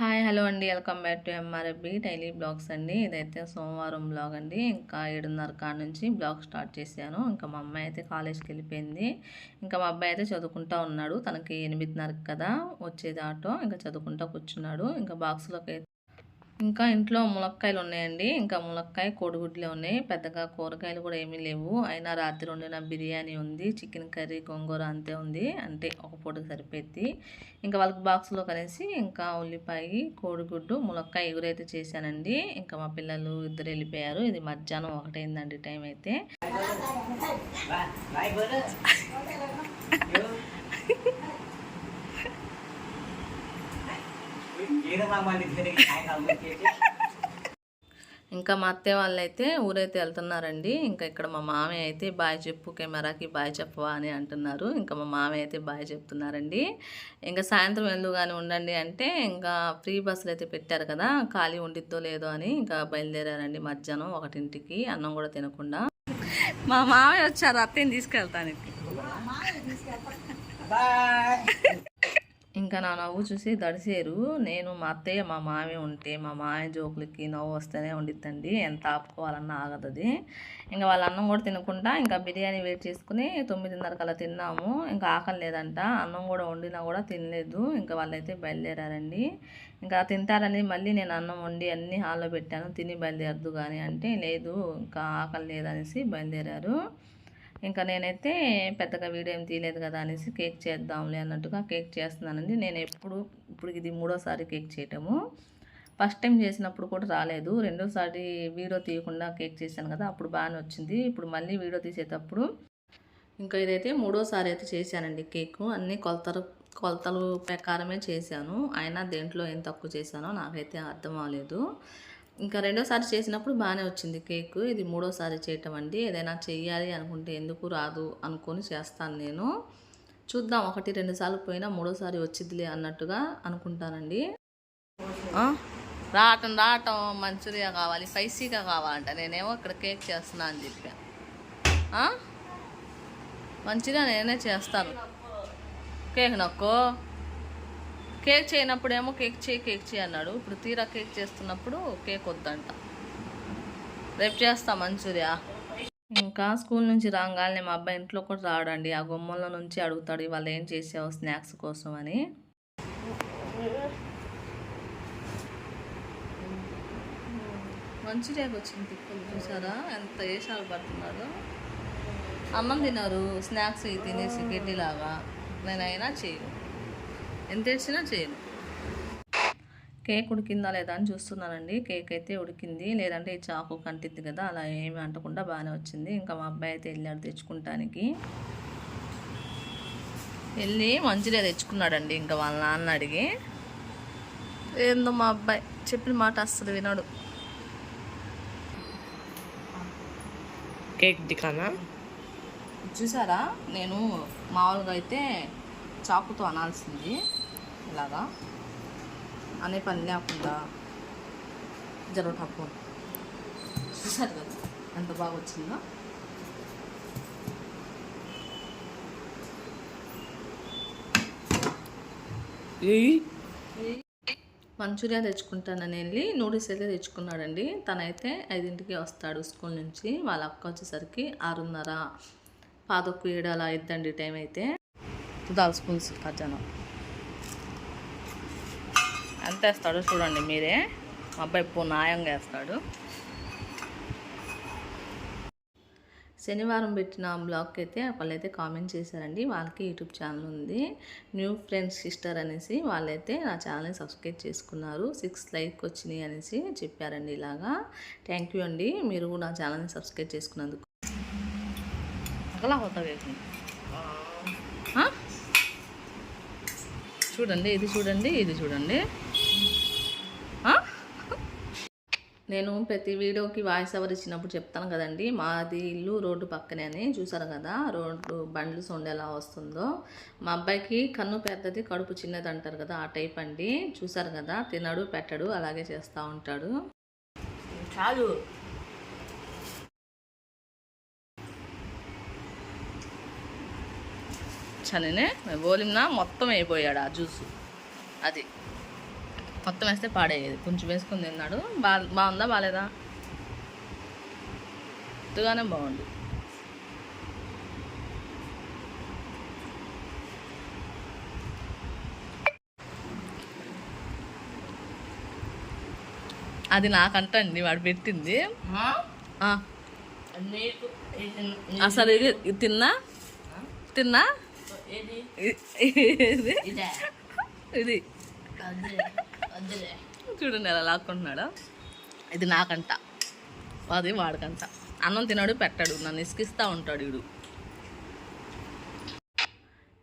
Hi hello అండి. Welcome back to MRFB daily blogs అండి. ఇదైతే సోమవారం బ్లాగ్ అండి. ఇంకా ఏడున్నర కాడ నుంచి బ్లాగ్ స్టార్ట్ చేశాను. ఇంకా మా అమ్మాయి అయితే కాలేజ్కి వెళ్ళిపోయింది. ఇంకా మా అబ్బాయి అయితే చదువుకుంటా ఉన్నాడు. తనకి ఎనిమిదిన్నరకు కదా వచ్చేది ఆటో. ఇంకా చదువుకుంటా కూర్చున్నాడు. ఇంకా బాక్స్లోకి ఇంకా ఇంట్లో ములక్కాయలు ఉన్నాయండి ఇంకా ములక్కాయ కోడిగుడ్లే ఉన్నాయి. పెద్దగా కూరగాయలు కూడా ఏమీ లేవు. అయినా రాత్రి వండిన బిర్యానీ ఉంది చికెన్ కర్రీ గోంగూర అంతే ఉంది. అంటే ఒక పూటకు సరిపోద్ది ఇంకా వాళ్ళకి బాక్స్లో కనేసి ఇంకా ఉల్లిపాయ కోడిగుడ్డు ములక్కాయ ఎగురైతే చేశానండి. ఇంకా మా పిల్లలు ఇద్దరు వెళ్ళిపోయారు. ఇది మధ్యాహ్నం ఒకటైందండి టైం అయితే. ఇంకా మా అత్తయ్య వాళ్ళైతే ఊరైతే వెళ్తున్నారండి. ఇంకా ఇక్కడ మా మామయ్య అయితే బాయ్ చెప్పు కెమెరాకి బాయ్ చెప్పవా అని అంటున్నారు. ఇంకా మా మామయ్య అయితే బాయ్ చెప్తున్నారండి. ఇంకా సాయంత్రం వెళ్దుగానే ఉండండి అంటే ఇంకా ఫ్రీ బస్సులు అయితే పెట్టారు కదా ఖాళీ ఉండిద్దో లేదో అని ఇంకా బయలుదేరారండి మధ్యాహ్నం ఒకటింటికి అన్నం కూడా తినకుండా. మా మామయ్య వచ్చారు అత్తయ్యని తీసుకెళ్తాను ఇంకా నా నవ్వు చూసి దడిసేరు. నేను మా అత్తయ్య మా మామయ్య ఉంటే మా మామయ్య జోకులకి నవ్వు వస్తేనే ఉండిద్దండి. ఎంత ఆపుకోవాలన్నా ఆగదది ఇంకా వాళ్ళ అన్నం కూడా తినకుండా ఇంకా బిర్యానీ వెయిట్ చేసుకుని తొమ్మిదిన్నర కల్లా తిన్నాము. ఇంకా ఆకలి లేదంట. అన్నం కూడా వండినా కూడా తినలేదు. ఇంకా వాళ్ళైతే బయలుదేరారండి. ఇంకా తింటారని మళ్ళీ నేను అన్నం వండి అన్ని హాల్లో పెట్టాను. తిని బయలుదేరదు కానీ అంటే లేదు ఇంకా ఆకలి లేదనేసి బయలుదేరారు. ఇంకా నేనైతే పెద్దగా వీడియో ఏం తీయలేదు కదా అనేసి కేక్ చేద్దాంలే అన్నట్టుగా కేక్ చేస్తున్నానండి. నేను ఎప్పుడు ఇప్పుడు ఇది మూడోసారి కేక్ చేయటము. ఫస్ట్ టైం చేసినప్పుడు కూడా రాలేదు. రెండోసారి వీడియో తీయకుండా కేక్ చేశాను కదా అప్పుడు బాగానే వచ్చింది. ఇప్పుడు మళ్ళీ వీడియో తీసేటప్పుడు ఇంకా ఇదైతే మూడోసారి అయితే చేశానండి కేకు. అన్నీ కొలతలు కొలతలు ప్రకారమే చేశాను. అయినా దేంట్లో ఏం తక్కువ చేశానో నాకైతే అర్థం అవ్వలేదు. ఇంకా రెండోసారి చేసినప్పుడు బాగానే వచ్చింది కేక్. ఇది మూడోసారి చేయటం అండి. ఏదైనా చెయ్యాలి అనుకుంటే ఎందుకు రాదు అనుకొని చేస్తాను నేను. చూద్దాం ఒకటి రెండు సార్లు పోయినా మూడోసారి వచ్చిద్దిలే అన్నట్టుగా అనుకుంటానండి. రావటం రావటం మంచూరియా కావాలి స్పైసీగా కావాలంట. నేనేమో ఇక్కడ కేక్ చేస్తున్నా అని చెప్పా. మంచిగా నేనే చేస్తాను. కేక్ నక్కో? కేక్ చేయనప్పుడేమో కేక్ చేయి కేక్ చేయి అన్నాడు. ఇప్పుడు తీరా కేక్ చేస్తున్నప్పుడు కేక్ వద్దంట. రేపు చేస్తా మంచూరియా. ఇంకా స్కూల్ నుంచి రాగానే మా అబ్బాయి ఇంట్లో కూడా రావడండి ఆ గుమ్మల నుంచి అడుగుతాడు ఇవాళ ఏం చేసావు స్నాక్స్ కోసం అని. మంచూరియాకి వచ్చింది తిప్పులు చూసారా? ఎంత వేషాలు పడుతున్నారు. అన్నం తిన్నారు స్నాక్స్ తినేసి గడ్డిలాగా. నేనైనా చేయను. ఎంత తెచ్చినా చేయను. కేక్ ఉడికిందా లేదా అని చూస్తున్నానండి. కేక్ అయితే ఉడికింది. లేదంటే ఈ చాకు కంటిద్ది కదా అలా ఏమి అంటకుండా బాగానే వచ్చింది. ఇంకా మా అబ్బాయి అయితే వెళ్ళాడు తెచ్చుకుంటానికి. వెళ్ళి మంచిగా తెచ్చుకున్నాడండి. ఇంకా వాళ్ళ నాన్న అడిగి ఏందో మా అబ్బాయి చెప్పిన మాట అస్సలు వినడు. కేక్ దికానా చూసారా? నేను మామూలుగా అయితే చాకుతో అనాల్సింది. ఇలాగా. అనే పని లేకుండా జరగటప్పు చూసారు కదా ఎంత బాగా వచ్చిందో. మంచూరియా తెచ్చుకుంటానని వెళ్ళి నూడిల్స్ అయితే తెచ్చుకున్నాడండి. తనైతే ఐదింటికి వస్తాడు స్కూల్ నుంచి. వాళ్ళ అక్క వచ్చేసరికి ఆరున్నర. పాదొక్కు ఏడు అలా అయిద్దండి టైం అయితే. దాల్ స్పూన్స్ మధ్యాహ్నం ఎంత చూడండి మీరే. మా అబ్బాయి పో న్యాయంగా వేస్తాడు. శనివారం పెట్టిన బ్లాగ్కి అయితే వాళ్ళైతే కామెంట్ చేశారండి. వాళ్ళకి యూట్యూబ్ ఛానల్ ఉంది. న్యూ ఫ్రెండ్స్ సిస్టర్ అనేసి వాళ్ళైతే నా ఛానల్ని సబ్స్క్రైబ్ చేసుకున్నారు. సిక్స్ లైక్ వచ్చినాయి అనేసి చెప్పారండి ఇలాగా. థ్యాంక్ యూ అండి. మీరు నా ఛానల్ని సబ్స్క్రైబ్ చేసుకున్నందుకు. అలా చూడండి ఇది చూడండి ఇది చూడండి. నేను ప్రతి వీడియోకి వాయిస్ ఓవర్ ఇచ్చినప్పుడు చెప్తాను కదండి. మాది ఇల్లు రోడ్డు పక్కనే అని చూసారు కదా రోడ్డు బండ్లు సౌండ్ ఎలా వస్తుందో. మా అబ్బాయికి కన్ను పెద్దది కడుపు చిన్నది అంటారు కదా ఆ టైప్ అండి. చూసారు కదా తినడు పెట్టడు అలాగే చేస్తూ ఉంటాడు. చాలు. చనినే బోలింనా మొత్తం అయిపోయాడు ఆ జ్యూసు. అది. మొత్తం వేస్తే పాడేది కొంచెం వేసుకుని తిన్నాడు. బా బాగుందా? బాగాలేదా ఉత్తుగానే బాగుంది. అది నాకంటండి వాడు పెట్టింది. అసలు ఇది తిన్నా? తిన్నా? ఇది. చూడండి ఎలా లాక్కుంటున్నాడు. ఇది నాకంట. అది వాడికంట. అన్నం తినడు పెట్టాడు. నన్ను ఇసుకిస్తూ ఉంటాడు వీడు.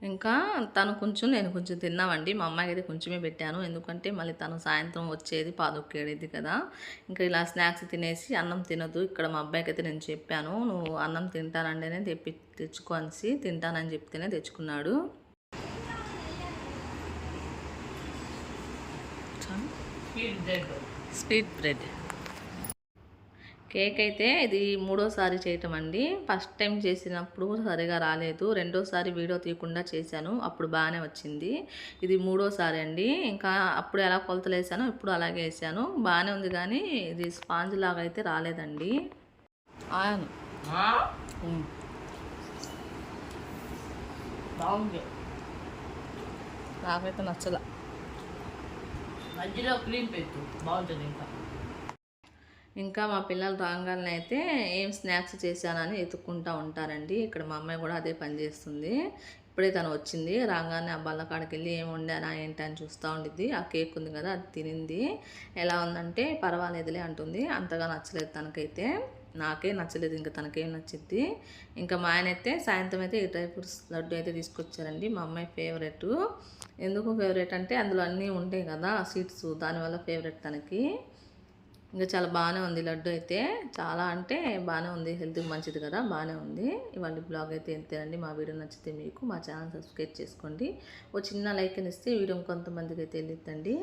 ఇంకా తను కొంచెం నేను కొంచెం తిన్నామండి. మా అమ్మాయికి అయితే కొంచెమే పెట్టాను. ఎందుకంటే మళ్ళీ తను సాయంత్రం వచ్చేది పాదొక్కేది కదా. ఇంకా ఇలా స్నాక్స్ తినేసి అన్నం తినదు. ఇక్కడ మా అబ్బాయికి అయితే నేను చెప్పాను నువ్వు అన్నం తింటానంటేనే తెప్పి తెచ్చుకో తింటానని చెప్తేనే తెచ్చుకున్నాడు. Speed bread. Sweet bread. Cake అయితే ఇది మూడోసారి చేయటం అండి. ఫస్ట్ టైం చేసినప్పుడు సరిగా రాలేదు. రెండోసారి వీడియో తీయకుండా చేశాను. అప్పుడు బాగానే వచ్చింది. ఇది మూడోసారి అండి. ఇంకా అప్పుడు ఎలా కొలతలు వేసానో ఇప్పుడు అలాగే వేసాను. బాగానే ఉంది కానీ ఇది స్పాంజ్ లాగా అయితే రాలేదండి. బాగుంది. నాకైతే నచ్చల. మధ్యలో క్రీమ్ పెట్టు. బాగుంటుంది ఇంకా. ఇంకా మా పిల్లలు రాగానే అయితే ఏం స్నాక్స్ చేశానని ఎత్తుక్కుంటూ ఉంటారండి. ఇక్కడ మా అమ్మాయి కూడా అదే పని చేస్తుంది. ఇప్పుడే తను వచ్చింది. రాగానే ఆ బల్ల కాడికి వెళ్ళి ఏం వండానా ఏంటి అని చూస్తూ ఉండిద్ది. ఆ కేక్ ఉంది కదా అది తినింది. ఎలా ఉందంటే పర్వాలేదులే అంటుంది. అంతగా నచ్చలేదు తనకైతే. నాకే నచ్చలేదు ఇంకా తనకేం నచ్చింది ఇంకా మా ఆయన అయితే సాయంత్రం అయితే ఈ డ్రై ఫ్రూట్స్ లడ్డు అయితే తీసుకొచ్చారండి. మా అమ్మాయి ఫేవరెట్. ఎందుకు ఫేవరెట్ అంటే అందులో అన్నీ ఉంటాయి కదా సీడ్స్ దానివల్ల ఫేవరెట్ తనకి. ఇంకా చాలా బాగానే ఉంది లడ్డు అయితే. చాలా అంటే బాగానే ఉంది. హెల్త్కి మంచిది కదా బాగానే ఉంది. ఇవాళ బ్లాగ్ అయితే ఎంతేనండి మా వీడియో నచ్చితే మీకు మా ఛానల్ సబ్స్క్రైబ్ చేసుకోండి. ఓ చిన్న లైక్ అని ఇస్తే వీడియో కొంతమందికి అయితే వెళ్ళిద్దండి.